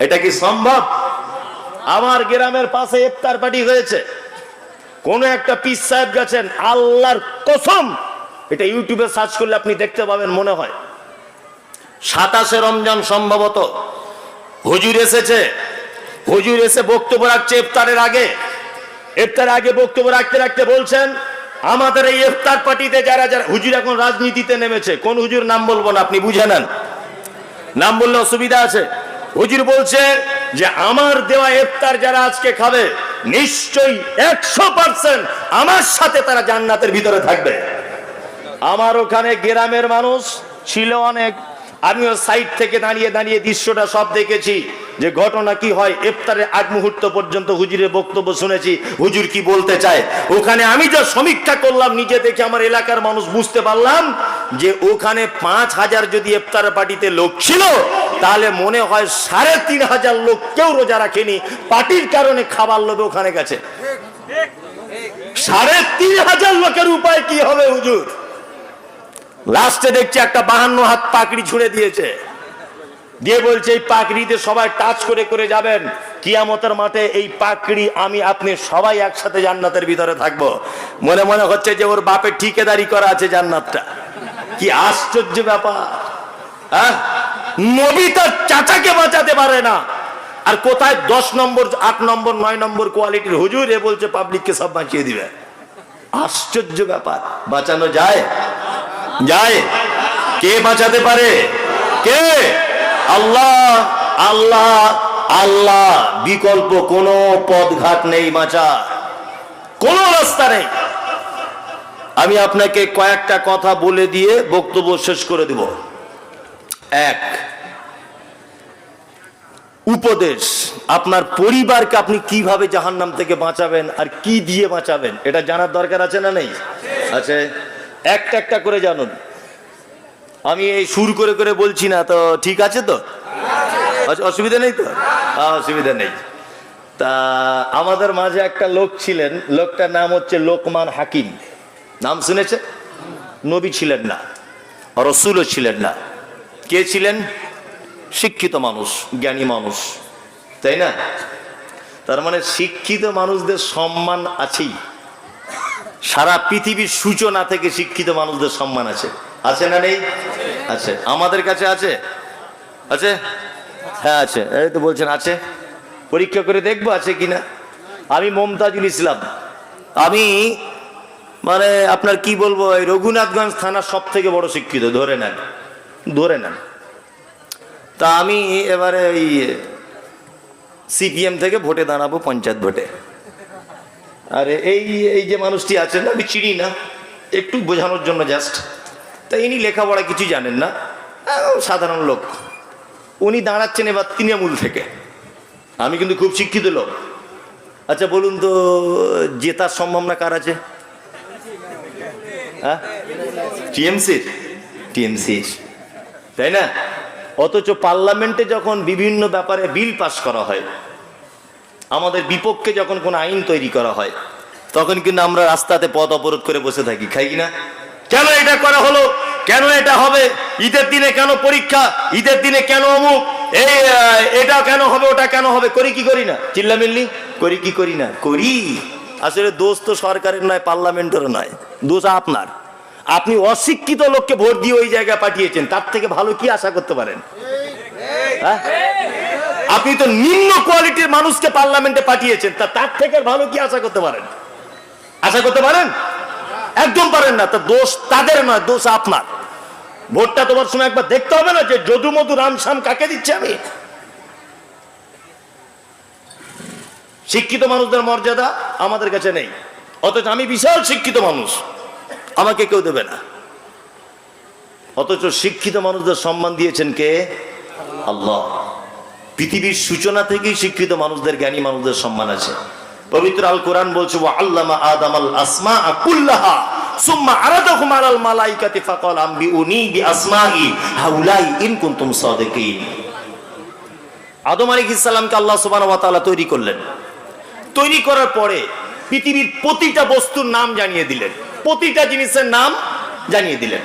এটা কি সম্ভব? আমার গ্রামের পাশে ইফতার পার্টি হয়েছে। কোন একটা পিস সাহেব গেছেন, আল্লাহর কসম। এটা ইউটিউবে সার্চ করলে আপনি দেখতে পাবেন মনে হয়। সাতাশে রমজান সম্ভবত। হুজুর এসেছে। হুজুর এসে বক্তব্য রাখছে ইফতারের আগে। ইফতারের আগে বক্তব্য রাখতে রাখতে বলছেন, আমাদের এই ইফতার পার্টিতে যারা যারা হুজুর এখন রাজনীতিতে নেমেছে। কোন হুজুর নাম বলব না, আপনি বুঝে নেন। নাম বললে অসুবিধা আছে। হুজুর বলছে যে আমার দেওয়া ইফতার যারা আজকে খাবে, নিশ্চয়ই একশো পার্সেন্ট আমার সাথে তারা জান্নাতের ভিতরে থাকবে। আমার ওখানে গ্রামের মানুষ ছিল অনেক। আমিও সাইড থেকে দাঁড়িয়ে দাঁড়িয়ে দৃশ্যটা সব দেখেছি। যে ঘটনা কি হয়, ইফতারের আগ মুহূর্ত পর্যন্ত হুজুরের বক্তব্য শুনেছি, হুজুর কি বলতে চায়? ওখানে আমি যা সমীক্ষা করলাম, নিজে দেখে আমার এলাকার মানুষ বুঝতে পারলাম যে ওখানে পাঁচ হাজার যদি ইফতার পার্টিতে লোক ছিল, তাহলে মনে হয় সাড়ে তিন হাজার লোক কেউ রোজা রাখেনি। পার্টির কারণে খাবার লোভে ওখানে গেছে। সাড়ে তিন হাজার লোকের উপায় কি হবে, হুজুর? লাস্টে দেখছি একটা বাহান্ন হাত পাকড়ি ছুঁড়ে দিয়েছে। দিয়ে বলছে, এই পাকড়িতে সবাই টাচ করে করে যাবেন। কিয়ামতের মাঠে এই পাকড়ি আমি আপনি সবাই একসাথে জান্নাতের ভিতরে থাকব। মনে মনে হচ্ছে যে ওর বাপের ঠিকেদারি করা আছে জান্নাতটা। কি আশ্চর্য ব্যাপার। হ্যাঁ? নবী তার চাচাকে বাঁচাতে পারে না। আর কোথায় দশ নম্বর, আট নম্বর, নয় নম্বর কোয়ালিটির হুজুর, এ বলছে, পাবলিককে সব বাঁচিয়ে দিবে। আশ্চর্য ব্যাপার। বাঁচানো যায়? যায়। কে বাঁচাতে পারে? কে? আল্লাহ আল্লাহ আল্লাহ। বিকল্প কোনো পথঘাট নেই বাঁচা কোন রাস্তা নেই। আমি আপনাকে কয়েকটা কথা বলে দিয়ে বক্তব্য শেষ করে দিব। এক, উপদেশ। আপনার পরিবারকে আপনি কীভাবে জাহান্নাম থেকে বাঁচাবেন আর কি দিয়ে বাঁচাবেন, এটা জানার দরকার আছে না নেই? আছে। একটা একটা করে জানুন। আমি এই সুর করে করে বলছি না, তো ঠিক আছে তো? অসুবিধা নেই তো? অসুবিধা নেই। তা আমাদের মাঝে একটা লোক ছিলেন, লোকটার নাম হচ্ছে লোকমান হাকিম। নাম শুনেছে? নবী ছিলেন না, রসুলও ছিলেন না। কে ছিলেন? শিক্ষিত মানুষ, জ্ঞানী মানুষ, তাই না? তার মানে শিক্ষিত মানুষদের সম্মান আছেই। সারা পৃথিবীর সূচনা থেকে শিক্ষিত মানুষদের সম্মান আছে। আছে না নেই? আছে। আমাদের কাছে আছে? আছে? হ্যাঁ আছে। এই তো বলছেন, আছে। পরীক্ষা করে দেখব আছে কিনা। আমি মমতাজুল ইসলাম। আমি মানে আপনার কি বলব, এই রঘুনাথগঞ্জ থানার সব থেকে বড় শিক্ষিত। ধরে নেন। ধরে নেন। তা আমি এবারে ওই সিপিএম থেকে ভোটে দাঁড়াবো, পঞ্চায়েত ভোটে। আরে, এই এই যে মানুষটি আছেন, আমি চিনি না। একটু বোঝানোর জন্য জাস্ট তা ইনি লেখাপড়া কিছু জানেন না। সাধারণ লোক। উনি দাঁড়াচ্ছেন এবার তৃণমূল থেকে। আমি কিন্তু খুব শিক্ষিত লোক। আচ্ছা বলুন তো, জেতার সম্ভাবনা কার আছে? হ্যাঁ টিএমসির টিএমসির তাই না? অথচ পার্লামেন্টে যখন বিভিন্ন ব্যাপারে বিল পাস করা হয়, আমাদের বিপক্ষে যখন কোনো আইন তৈরি করা হয়, তখন কিন্তু আমরা রাস্তাতে পথ অবরোধ করে বসে থাকি, খাই কিনা কেন এটা করা হলো? কেন এটা হবে? ঈদের দিনে কেন পরীক্ষা? ঈদের দিনে কেন অমুক? এই এটা কেন হবে, ওটা কেন হবে? করি কি করি না? চিল্লামিল্লি? করি কি করি না? করি। আসলে দোষ তো সরকারের নয়, পার্লামেন্টেরও নয়। দোষ আপনার। আপনি অশিক্ষিত লোককে ভোট দিয়ে ওই জায়গায় পাঠিয়েছেন, তার থেকে ভালো কি আশা করতে পারেন? হ্যাঁ? আপনি তো নিম্ন কোয়ালিটির মানুষকে পার্লামেন্টে পাঠিয়েছেন, তা তার থেকে ভালো কি আশা করতে পারেন? আশা করতে পারেন? একদম পারেন না, তা দোষ তাদের নয়, দোষ আপনার। ভোটটা তোমার সময় একবার দেখতে হবে না যে যদু মধু রামশ্যাম কাকে দিচ্ছে আমি? শিক্ষিত মানুষদের মর্যাদা আমাদের কাছে নেই। অথচ আমি বিশাল শিক্ষিত মানুষ, আমাকে কেউ দেবে না। অথচ শিক্ষিত মানুষদের সম্মান দিয়েছেন কে? আল্লাহ। পৃথিবীর সূচনা থেকেই শিক্ষিত মানুষদের, জ্ঞানী মানুষদের সম্মান আছে। পবিত্র আল কোরআন বলছে আল্লামা আদম আল আসমা কুল্লাহা, সুম্মা আরাদাহুম আলাল মালাইকাতি ফাকাল আম্বিউনি হাউলাই ইন কুনতুম সাদিকিন. আদম আলাইহিস সালামকে আল্লাহ সুবহানাহু ওয়া তাআলা তৈরি করলেন। তৈরি করার পরে পৃথিবীর প্রতিটা বস্তুর নাম জানিয়ে দিলেন। প্রতিটা জিনিসের নাম জানিয়ে দিলেন।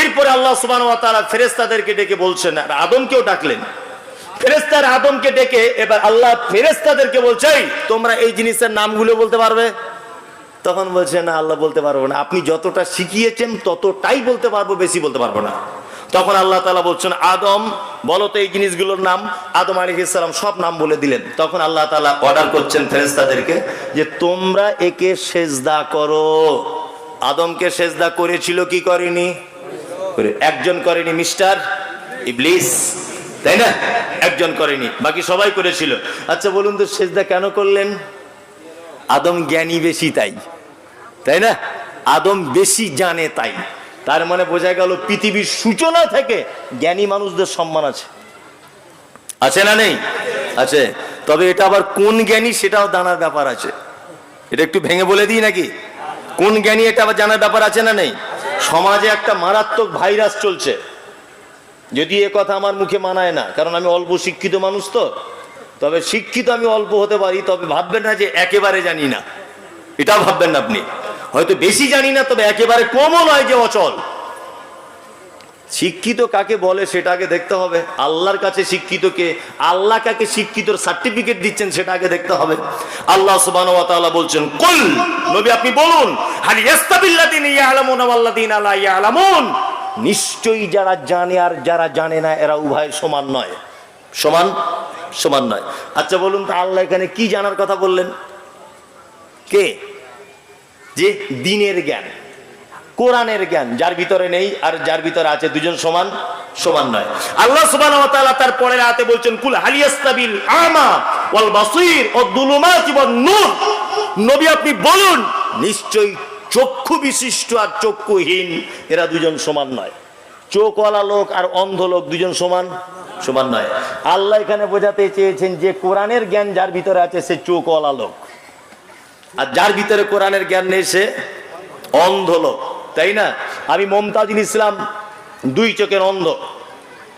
এরপরে আল্লাহ সুবহানাহু ওয়া তাআলা ফেরেশতাদেরকে ডেকে বলছেন, আর আদমকেও ডাকলেন। ফেরেস্তার আদমকে ডেকে এবার আল্লাহ ফেরেস্তাদেরকে বলছে তোমরা এই জিনিসের নামগুলো বলতে পারবে? তখন বলছে, না, আল্লাহ বলতে পারব না। আপনি যতটা শিখিয়েছেন, ততটাই বলতে পারব, বেশি বলতে পারব না। তখন আল্লাহ তালা বলছেন, আদম, বলো তো এই জিনিসগুলোর নাম। আদম আলী ইসলাম সব নাম বলে দিলেন। তখন আল্লাহ তালা অর্ডার করছেন ফেরেস্তাদেরকে যে, তোমরা একে সেজদা করো। আদমকে সেজদা করেছিল কি করেনি? একজন করেনি, মিস্টার ইবলিস। তাই না? একজন করেনি, বাকি সবাই করেছিল। আচ্ছা বলুন তো, সেজদা কেন করলেন? আদম জ্ঞানী বেশি তাই তাই না? আদম বেশি জানে তাই। তার মানে বোঝা গেল, পৃথিবীর সূচনা থেকে জ্ঞানী মানুষদের সম্মান আছে। আছে না নেই? আছে। তবে এটা আবার কোন জ্ঞানী, সেটাও জানার ব্যাপার আছে। এটা একটু ভেঙে বলে দিই নাকি? কোন জ্ঞানী, এটা আবার জানার ব্যাপার আছে না নেই? সমাজে একটা মারাত্মক ভাইরাস চলছে। যদি এ কথা আমার মুখে মানায় না, কারণ আমি অল্প শিক্ষিত মানুষ তো, তবে শিক্ষিত আমি অল্প হতে পারি, তবে ভাববেন না যে একেবারে জানি না। এটাও ভাববেন না আপনি। হয়তো বেশি জানি না, তবে একেবারে কমও নয় যে অচল। শিক্ষিত কাকে বলে সেটা আগে দেখতে হবে। আল্লাহর কাছে শিক্ষিতকে আল্লাহ কাকে শিক্ষিতর সার্টিফিকেট দিচ্ছেন সেটা আগে দেখতে হবে। আল্লাহ তাআলা বলছেন, কুল, নবী আপনি বলুন, হালি ইস্তাবিল্লাযিনা ইয়ালামুনা ওয়াল্লাযিনা লা ইয়ালামুন? নিশ্চয়ই যারা জানে আর যারা জানে না, এরা উভয় সমান নয়। সমান? সমান নয়। আচ্ছা বলুন তো আল্লাহ এখানে কি জানার কথা বললেন? কে? যে দিনের জ্ঞান, কোরআনের জ্ঞান, যার ভিতরে নেই আর যার ভিতরে আছে, দুজন সমান? সমান নয়। আল্লাহ তাআলা তার পরের আয়াতে বলছেন, কুল হালিয়াস্তাবিল আমা ওয়াল বাসীর ওয়াদ দুলুমাতি ওয়ান নূর। নবী আপনি বলুন, নিশ্চয়ই চক্ষু বিশিষ্ট আর চক্ষুহীন, এরা দুজন সমান নয়। চোখওয়ালা লোক আর অন্ধ লোক দুজন সমান সমান নয়। আল্লাহ এখানে বোঝাতে চেয়েছেন যে কোরআনের জ্ঞান যার ভিতরে আছে, সে চোখওয়ালা লোক। আর যার ভিতরে কোরআনের জ্ঞান নেই, সে অন্ধ লোক। তাই না? আমি মমতাজুল ইসলাম, দুই চোখের অন্ধ,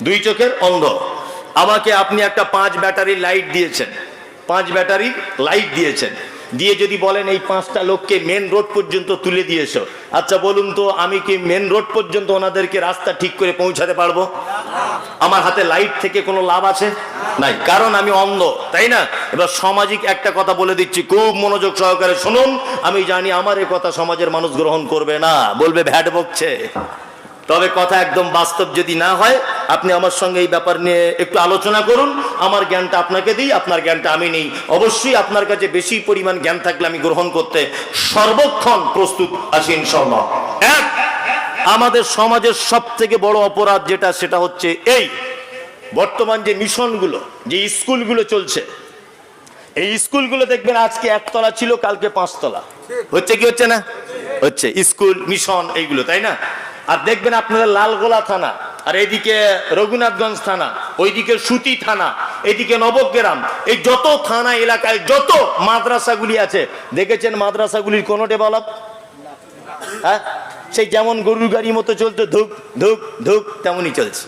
দুই চোখের অন্ধ। আমাকে আপনি একটা পাঁচ ব্যাটারি লাইট দিয়েছেন। পাঁচ ব্যাটারি লাইট দিয়েছেন। দিয়ে যদি বলেন এই পাঁচটা লোককে মেন রোড পর্যন্ত তুলে দিয়েছ আচ্ছা বলুন তো, আমি কি মেন রোড পর্যন্ত ওনাদেরকে রাস্তা ঠিক করে পৌঁছাতে পারব? আমার হাতে লাইট থেকে কোনো লাভ আছে? নাই, কারণ আমি অন্ধ, তাই না? এবার সামাজিক একটা কথা বলে দিচ্ছি, খুব মনোযোগ সহকারে শুনুন। আমি জানি আমার এই কথা সমাজের মানুষ গ্রহণ করবে না, বলবে ভ্যাট বকছে। তবে কথা একদম বাস্তব যদি না হয়, আপনি আমার সঙ্গে এই ব্যাপার নিয়ে একটু আলোচনা করুন। আমার জ্ঞানটা আপনাকে দিই, আপনার জ্ঞানটা আমি নেই। অবশ্যই আপনার কাছে বেশি পরিমাণ জ্ঞান থাকলে আমি গ্রহণ করতে সর্বক্ষণ প্রস্তুত আছি ইনশাল্লাহ এক, আমাদের সমাজের সব থেকে বড় অপরাধ যেটা, সেটা হচ্ছে এই বর্তমান যে মিশনগুলো, যে স্কুলগুলো চলছে। এই স্কুলগুলো দেখবেন আজকে একতলা ছিল, কালকে পাঁচতলা। হচ্ছে কি হচ্ছে না? হচ্ছে স্কুল, মিশন, এইগুলো, তাই না? আর দেখবেন আপনাদের লালগোলা থানা, আর এদিকে রঘুনাথগঞ্জ থানা, ওইদিকে সুতি থানা, এদিকে নবগ্রাম, এই যত থানা এলাকায় যত মাদ্রাসাগুলি আছে, দেখেছেন মাদ্রাসাগুলির কোনো ডেভেলপ? হ্যাঁ? সেই যেমন গরুর গাড়ির মতো চলতো, ধুক ধুক ধুক, তেমনই চলছে।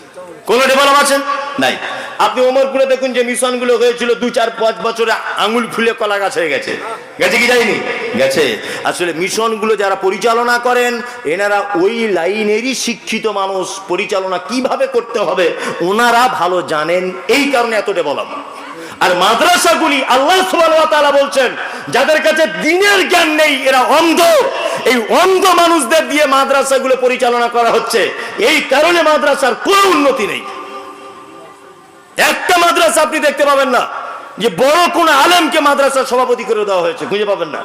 কোনো ডেভেলপ আছেন নাই। আপনি ওমরপুরে দেখুন যে মিশনগুলো হয়েছিল, দু চার পাঁচ বছরে আঙুল ফুলে কলা গাছ হয়ে গেছে। গেছে কি যায়নি? গেছে। আসলে মিশনগুলো যারা পরিচালনা করেন, এনারা ওই লাইনেরই শিক্ষিত মানুষ। পরিচালনা কীভাবে করতে হবে, ওনারা ভালো জানেন। এই কারণে এত ডেভেলপ। আর মাদ্রাসাগুলি আল্লাহ তাআলা বলছেন, যাদের কাছে দিনের জ্ঞান নেই, এরা অন্ধ। এই অন্ধ মানুষদের দিয়ে মাদ্রাসাগুলো পরিচালনা করা হচ্ছে। এই কারণে মাদ্রাসার কোনো উন্নতি নেই। একটা মাদ্রাসা আপনি দেখতে পাবেন না যে বড় কোন আলেমকে মাদ্রাসার সভাপতি করে দেওয়া হয়েছে, খুঁজে পাবেন না।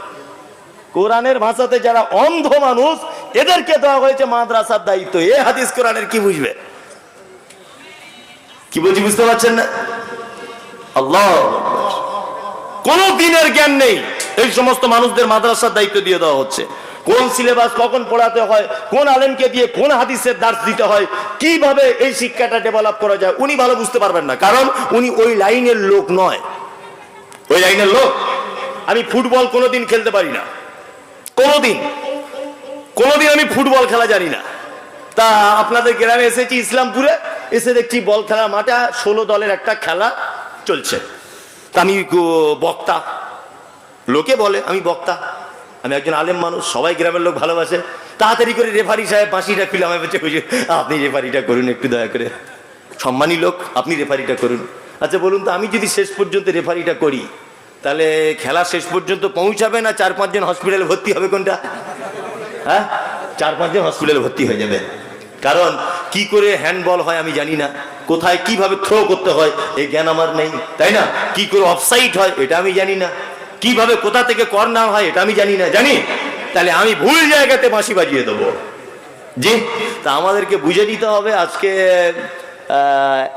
কোরআনের ভাষাতে যারা অন্ধ মানুষ, এদেরকে দেওয়া হয়েছে মাদ্রাসার দায়িত্ব। এ হাদিস কোরআনের কি বুঝবে? কি বলছি বুঝতে পারছেন না? আল্লাহ। কোন দিনের জ্ঞান নেই। এই সমস্ত মানুষদের মাদ্রাসার দায়িত্ব দিয়ে দেওয়া হচ্ছে। কোন সিলেবাস কখন পড়াতে হয়, কোন আলেমকে দিয়ে কোন হাদিসের দার্স দিতে হয়, কীভাবে এই শিক্ষাটা ডেভেলপ করা যায়, উনি ভালো বুঝতে পারবেন না। কারণ উনি ওই লাইনের লোক নয়। ওই লাইনের লোক। আমি ফুটবল কোনোদিন খেলতে পারি না। কোনোদিন। কোনোদিন আমি ফুটবল খেলা জানি না। তা আপনাদের গ্রামে এসেছি ইসলামপুরে, এসে দেখছি বল খেলা মাঠে ষোলো দলের একটা খেলা চলছে। তা আমি বক্তা। লোকে বলে, আমি বক্তা। আমি একজন আলেম মানুষ সবাই গ্রামের লোক ভালোবাসে। তাড়াতাড়ি করে রেফারি সাহেব বাঁশিটা খুলে আমার বলছে "হুজুর, আপনি রেফারিটা করুন একটু দয়া করে। সম্মানী লোক আপনি রেফারিটা করুন। আচ্ছা বলুন তো আমি যদি শেষ পর্যন্ত রেফারিটা করি তাহলে খেলা শেষ পর্যন্ত পৌঁছাবে না চার পাঁচজন হসপিটালে ভর্তি হবে কোনটা? হ্যাঁ? চার পাঁচজন হসপিটালে ভর্তি হয়ে যাবে। কারণ কি করে হ্যান্ডবল হয় আমি জানি না। কোথায় কীভাবে থ্রো করতে হয় এই জ্ঞান আমার নেই তাই না? কি করে অফসাইড হয় এটা আমি জানি না। কীভাবে কোথা থেকে কর্নার হয় এটা আমি জানি না, জানি? তাহলে আমি ভুল জায়গাতে বাঁশি বাজিয়ে দেবো। জি? তা আমাদেরকে বুঝে নিতে হবে আজকে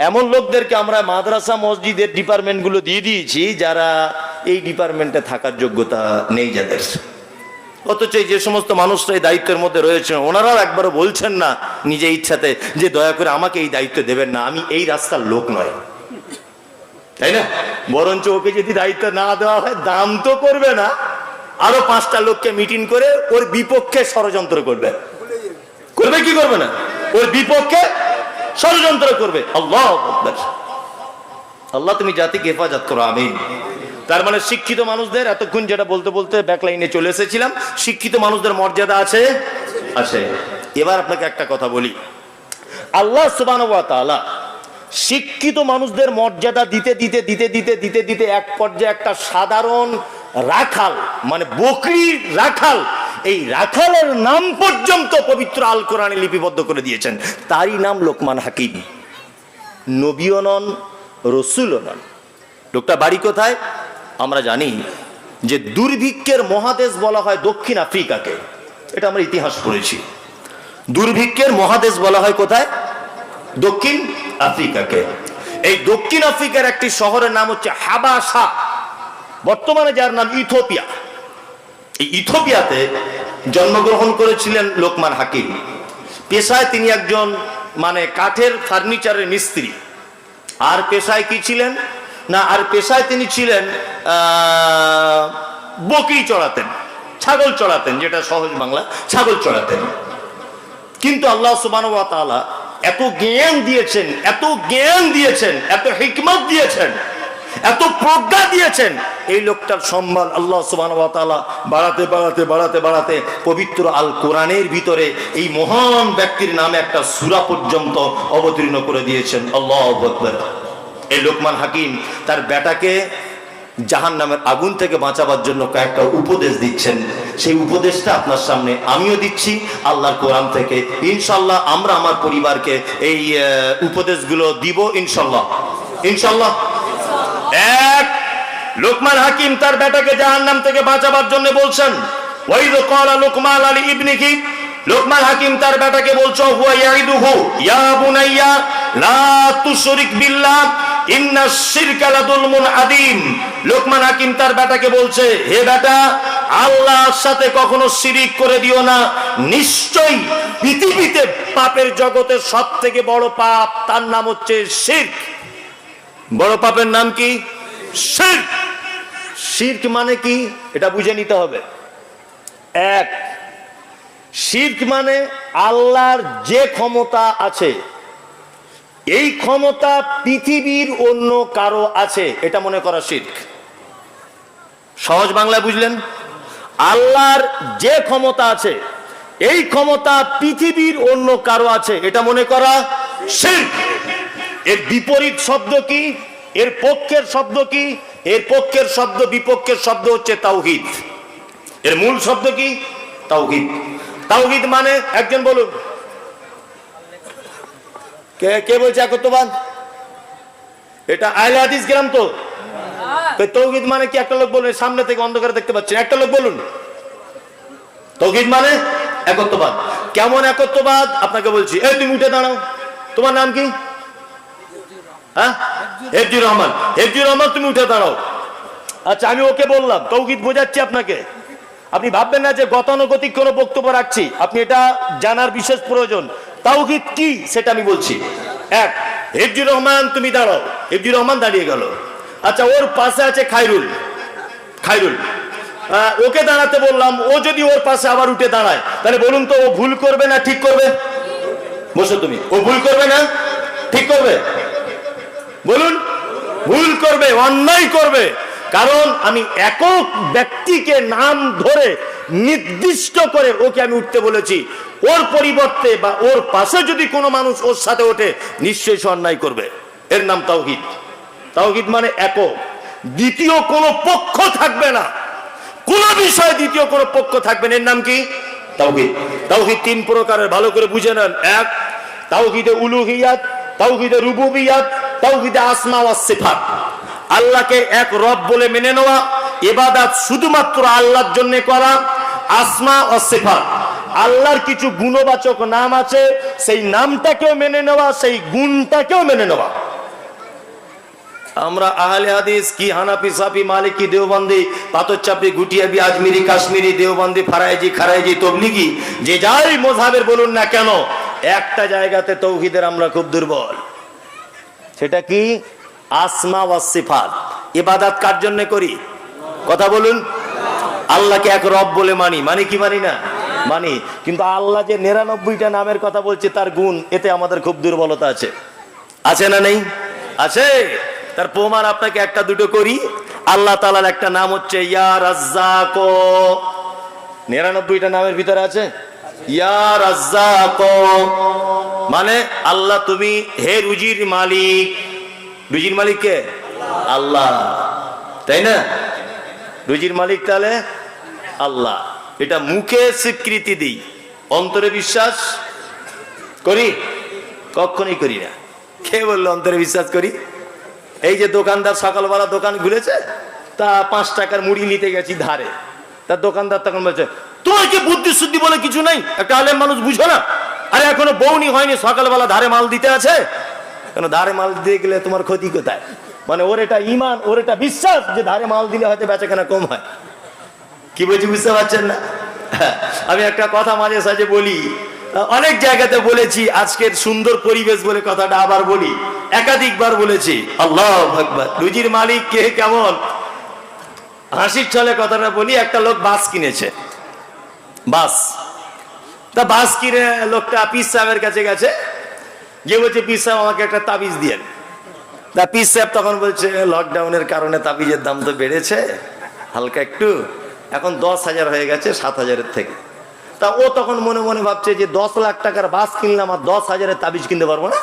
এমন লোকদেরকে আমরা মাদ্রাসা, মসজিদের ডিপার্টমেন্টগুলো দিয়ে দিয়েছি যারা এই ডিপার্টমেন্টে থাকার যোগ্যতা নেই যাদের। অথচ যে সমস্ত মানুষরা এই দায়িত্বের মধ্যে রয়েছেন ওনারাও একবারও বলছেন না নিজে ইচ্ছাতে যে দয়া করে আমাকে এই দায়িত্ব দেবেন না, আমি এই রাস্তার লোক নয়। তাই না? বরঞ্চ ওকে যদি দায়িত্ব না দেওয়া হয়, দাম তো করবে না। আরও পাঁচটা লোককে মিটিং করে ওর বিপক্ষে ষড়যন্ত্র করবে। করবে কি করবে না? ওর বিপক্ষে ষড়যন্ত্র করবে। আল্লাহ আল্লাহ, তুমি জাতিকে হেফাজত করো আমি তার মানে শিক্ষিত মানুষদের, এতক্ষণ যেটা বলতে বলতে ব্যাকলাইনে চলে এসেছিলাম, শিক্ষিত মানুষদের মর্যাদা আছে? আছে। এবার আপনাকে একটা কথা বলি। আল্লাহ তাআলা শিক্ষিত মানুষদের মর্যাদা দিতে দিতে দিতে দিতে দিতে দিতে এক পর্যায়ে একটা সাধারণ রাখাল মানে বকরি রাখাল, এই রাখালের নাম পর্যন্ত পবিত্র আল কোরআনে লিপিবদ্ধ করে দিয়েছেন। তারই নাম লোকমান হাকিম। নবীও নন, রসুলও নন। লোকটা বাড়ি কোথায়? আমরা জানি যে দুর্ভিক্ষের মহাদেশ বলা হয় দক্ষিণ আফ্রিকাকে। এটা আমরা ইতিহাস পড়েছি। দুর্ভিক্ষের মহাদেশ বলা হয় কোথায়? দক্ষিণ আফ্রিকাকে। এই দক্ষিণ আফ্রিকার একটি শহরের নাম হচ্ছে হাবাসা। বর্তমানে যার নাম ইথোপিয়া এই ইথোপিয়াতে জন্মগ্রহণ করেছিলেন লোকমান হাকিম। পেশায় তিনি একজন মানে কাঠের ফার্নিচারের মিস্ত্রি। আর পেশায় কি ছিলেন? না, আর পেশায় তিনি ছিলেন বকরি চড়াতেন, ছাগল চড়াতেন, যেটা সহজ বাংলা, ছাগল চড়াতেন। কিন্তু আল্লাহ সুবান এত জ্ঞান দিয়েছেন, এত জ্ঞান দিয়েছেন, এত হিকমত দিয়েছেন, এত প্রজ্ঞা দিয়েছেন এই লোকটার সম্মান আল্লাহ সুবান বাড়াতে বাড়াতে বাড়াতে বাড়াতে পবিত্র আল কোরআনের ভিতরে এই মহান ব্যক্তির নামে একটা সুরা পর্যন্ত অবতীর্ণ করে দিয়েছেন আল্লাহ। এই লোকমান হাকিম তার বেটাকে জাহান নামের আগুন থেকে বাঁচাবার জন্য কয়েকটা উপদেশ দিচ্ছেন। সেই উপদেশটা আপনার সামনে আমিও দিচ্ছি, আল্লাহর কোরআন থেকে। ইনশাল্লাহ আমরা আমার পরিবারকে এই উপদেশগুলো দিব, ইনশাল্লাহ। ইনশাল্লাহ। এক, লোকমান হাকিম তার বেটাকে জাহান্নাম থেকে বাঁচাবার জন্য বলছেন ওয়াইদ ক্বালা লোকমান আলী ইবনিহি। লোকমান হাকিম তার বেটাকে বলছো, হুয়া ইয়াইদুহু ইয়া বুনাইয়া, লা তুশরিক বিল্লাহ। আদিম লোকমান হাকিম তার বেটাকে বলছে আল্লাহর সাথে কখনো শিরিক করে দিও না। নিশ্চয়ই পৃথিবীতে পাপের জগতে সব থেকে বড় পাপ তার নাম হচ্ছে শিরক। বড় পাপের নাম কি? শিরক। শিরক মানে কি? এটা বুঝে নিতে হবে। এক, শিরক মানে আল্লাহর যে ক্ষমতা আছে এই ক্ষমতা পৃথিবীর অন্য কারও আছে, এটা মনে করা শিরক। সহজ বাংলায় বুঝলেন? আল্লাহর যে ক্ষমতা আছে, এই ক্ষমতা পৃথিবীর অন্য কারও আছে, এটা মনে করা শিরক। এর বিপরীত শব্দ কি? এর পক্ষের শব্দ কি? এর পক্ষের শব্দ, বিপক্ষের শব্দ হচ্ছে তাওহিদ। এর মূল শব্দ কি? তাওহিদ। তাওহিদ মানে একজন বলুন কে কে বলছে একত্রবাদ এটা আহলে হাদিস গ্রাম তো। কই তৌহিদ মানে কি? একটা লোক বলুন সামনে থেকে অন্ধকারে দেখতে পাচ্ছেন। একটা লোক বলুন। তৌহিদ মানে একত্ববাদ। কেমন একত্ববাদ? আপনাকে বলছি। এই তুমি উঠে দাঁড়াও। তোমার নাম কি? হ্যাঁ? হেফজি রহমান। হেফজি রহমান তুমি উঠে দাঁড়াও। আচ্ছা আমি ওকে বললাম তৌহিদ বোঝাচ্ছি আপনাকে। আপনি ভাববেন না যে গতানুগতিক কোনো বক্তব্য রাখছি। আপনি এটা জানার বিশেষ প্রয়োজন। তাওহিদ কি সেটা আমি বলছি। এক হেফজি রহমান, তুমি দাঁড়াও। হেফজি রহমান দাঁড়িয়ে গেল। আচ্ছা ওর পাশে আছে খাইরুল খাইরুল ওকে দাঁড়াতে বললাম, ও যদি ওর পাশে আবার উঠে দাঁড়ায়, তাহলে বলুন তো ও ভুল করবে না ঠিক করবে? বসো তুমি। ও ভুল করবে না? ঠিক করবে? বলুন, ভুল করবে, অন্যায় করবে। কারণ আমি একক ব্যক্তিকে নাম ধরে নির্দিষ্ট করে ওকে আমি উঠতে বলেছি। ওর পরিবর্তে বা ওর পাশে যদি কোনো মানুষ ওর সাথে ওঠে, নিশ্চয়ই সে অন্যায় করবে। এর নাম তাওহিদ। তাওহিদ মানে একক। দ্বিতীয় কোনো পক্ষ থাকবে না। কোন বিষয়ে দ্বিতীয় কোনো পক্ষ থাকবে না। এর নাম কি? তাওহিদ। তাওহিদ তিন প্রকারের। ভালো করে বুঝে নেন। এক, তাওহিদে উলুহিয়াত, তাওহিদে রুবুবিয়াত, তাওহিদে আসমা ওয়াস সিফাত। আল্লাহকে এক রব বলে মেনে নেওয়া, ইবাদত শুধুমাত্র আল্লাহর জন্য করা, আসমা ও সিফাত। আল্লাহর কিছু গুণবাচক নাম আছে, সেই নামটাকেও মেনে নেওয়া, সেই গুণটাকেও মেনে নেওয়া। আমরা আহলে হাদিস, কি হানাফি, সাফি, মালিকি, দেওবন্দি পাথরচাপি গুটিয়াবি, আজমিরি, কাশ্মীরি, দেওবন্দি, ফারাইজি, খারাইজি, তবলিগি, যে যাই মোজাবের বলুন না কেন, একটা জায়গাতে তৌহিদের আমরা খুব দুর্বল। সেটা কি? আসমা ওয়াসিফাত ইবাদাত কার জন্য করি? কথা বলুন। আল্লাহকে এক রব বলে মানি। মানে কি মানি না? মানি, কিন্তু আল্লাহ যে নিরানব্বইটা নামের কথা বলছে, তার গুণ, এতে আমাদের খুব দুর্বলতা আছে। আছে না নেই? আছে? তার প্রমাণ আপনাকে একটা দুটো করি। আল্লাহ তালার একটা নাম হচ্ছে নিরানব্বইটা নামের ভিতরে আছে? ইয়া মানে আল্লাহ তুমি হে রুজির মালিক। রুজির মালিক কে? আল্লাহ। তাই না? রুজির মালিক তাহলে আল্লাহ। এটা মুখে স্বীকৃতি দিই। অন্তরে বিশ্বাস করি? কখনই করি না। কে বলল অন্তরে বিশ্বাস করি? এই যে দোকানদার সকালবেলা দোকান খুলেছে, তা পাঁচ টাকার মুড়ি নিতে গেছি ধারে। তা দোকানদার তখন বলছে, তোমার কি বুদ্ধি শুদ্ধি বলে কিছু নাই? একটা আলেম মানুষ বুঝো না। আরে এখনও বউনি হয়নি, সকালবেলা ধারে মাল দিতে আছে। কেন ধারে মাল দিতে গেলে তোমার ক্ষতি কোথায়? মানে ওর এটা ইমান, ওর এটা বিশ্বাস যে ধারে মাল দিলে হয়তো বেচা কেনা কম হয়। কি বলছি বুঝতে পারছেন না? আমি একটা কথা মাঝে সাঝে বলি। অনেক জায়গাতে বলেছি, আজকের সুন্দর পরিবেশ বলে কথাটা আবার বলি। একাধিকবার বলেছি, আল্লাহ ভগবান রুজির মালিক কে, কেমন? হাসির ছলে কথাটা বলি, একটা লোক বাস কিনেছে। বাস। তা বাস কিনে লোকটা পিস সাহেবের কাছে গেছে। যে বলছে, পিস সাহেব আমাকে একটা তাবিজ দিয়ে তা পিস সাহেব তখন বলছে লকডাউনের কারণে তাবিজের দাম তো বেড়েছে। হালকা একটু। এখন দশ হাজার হয়ে গেছে, সাত হাজারের থেকে। তা ও তখন মনে মনে ভাবছে যে দশ লাখ টাকার বাস কিনলাম আর দশ হাজারের তাবিজ কিনতে পারব না?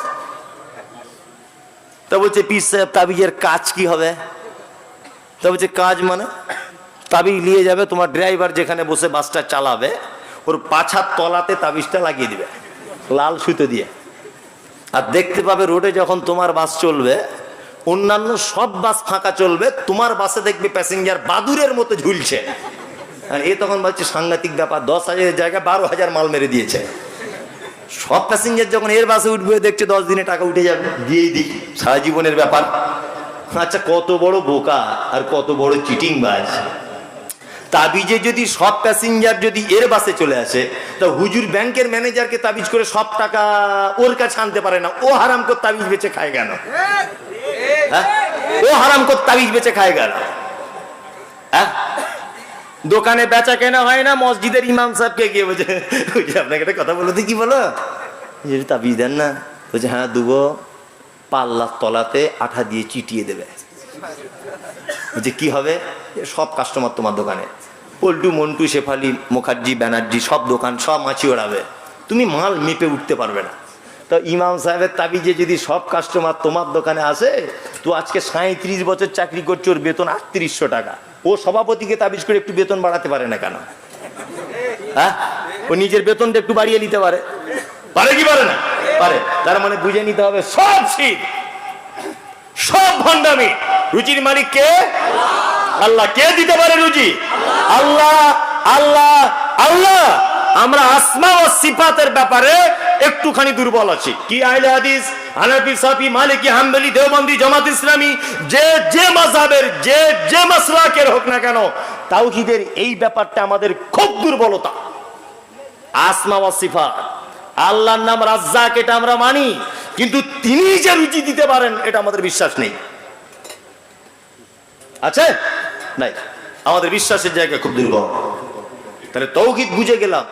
তা বলছে পিস সাহেব, তাবিজের কাজ কি হবে? তা বলছে, কাজ মানে তাবিজ নিয়ে যাবে, তোমার ড্রাইভার যেখানে বসে বাসটা চালাবে, ওর পাছার তলাতে তাবিজটা লাগিয়ে দিবে, লাল সুতো দিয়ে। আর দেখতে পাবে রোডে যখন তোমার বাস চলবে, অন্যান্য সব বাস ফাঁকা চলবে, তোমার বাসে দেখবে প্যাসেঞ্জার বাদুরের মতো ঝুলছে। আর এ তখন বলছে সাংঘাতিক ব্যাপার, দশ হাজারের জায়গায় বারো হাজার মাল মেরে দিয়েছে। সব প্যাসেঞ্জার যখন এর বাসে উঠবে, দেখছে দশ দিনে টাকা উঠে যাবে। দিয়েই দিই সারা জীবনের ব্যাপার। আচ্ছা কত বড় বোকা আর কত বড় চিটিং বাজ তাবিজে যদি সব প্যাসেঞ্জার যদি এর বাসে চলে আসে, তা হুজুর ব্যাংকের ম্যানেজারকে তাবিজ করে সব টাকা ওর কাছে আনতে পারে না। ও হারাম করে তাবিজ বেচে খায় কেন? হ্যাঁ? ও হারাম করে তাবিজ বেচে খায় কেন? হ্যাঁ? দোকানে বেচা কেনা হয় না মসজিদের ইমাম সাহেবকে গিয়ে বলছে "হুজুর, আপনাকে একটা কথা বলো কি বলো? যে তাবিজ দেন না। বলছে হ্যাঁ দুবো পাল্লার তলাতে আঠা দিয়ে চিটিয়ে দেবে। বলছে কি হবে? সব কাস্টমার তোমার দোকানে। পল্টু মন্টু শেফালি মুখার্জি ব্যানার্জি সব দোকান সব মাছি ওড়াবে। তুমি মাল মেপে উঠতে পারবে না। তো ইমাম সাহেবের তাবিজে যদি সব কাস্টমার তোমার দোকানে আসে তো আজকে সাঁত্রিশ বছর চাকরি করছে ওর বেতন আটত্রিশশো টাকা। ও সভাপতিকে তাবিজ করে একটু বেতন বাড়াতে পারে না কেন? হ্যাঁ? ও নিজের বেতনটা একটু বাড়িয়ে নিতে পারে। পারে কি পারে না? পারে। তার মানে বুঝে নিতে হবে, সব শীত, সব ভণ্ডামি। রুচির মালিক কে? আল্লাহ। কে দিতে পারে রুচি? আল্লাহ আল্লাহ আল্লাহ। আমরা আসমা ও সিফাতের ব্যাপারে একটুখানি দুর্বল আছে। কি আইলে হাদিস? হানাফি, সাফি, মালিকি, হাম্বলি, দেওবন্দি, জামাত ইসলামী, যে যে মাযহাবের, যে যে মাসলাকের হোক না কেন, তাওহীদের এই ব্যাপারটা আমাদের খুব দুর্বলতা। আসমা ওয়া সিফাত। আল্লাহর নাম রাজ্জাক, এটা আমরা মানি, কিন্তু তিনি যে রুচি দিতে পারেন, এটা আমাদের বিশ্বাস নেই। আছে? নাই। আমাদের বিশ্বাসের জায়গা খুব দুর্বল। তাহলে তৌহিদ বুঝে গেলাম।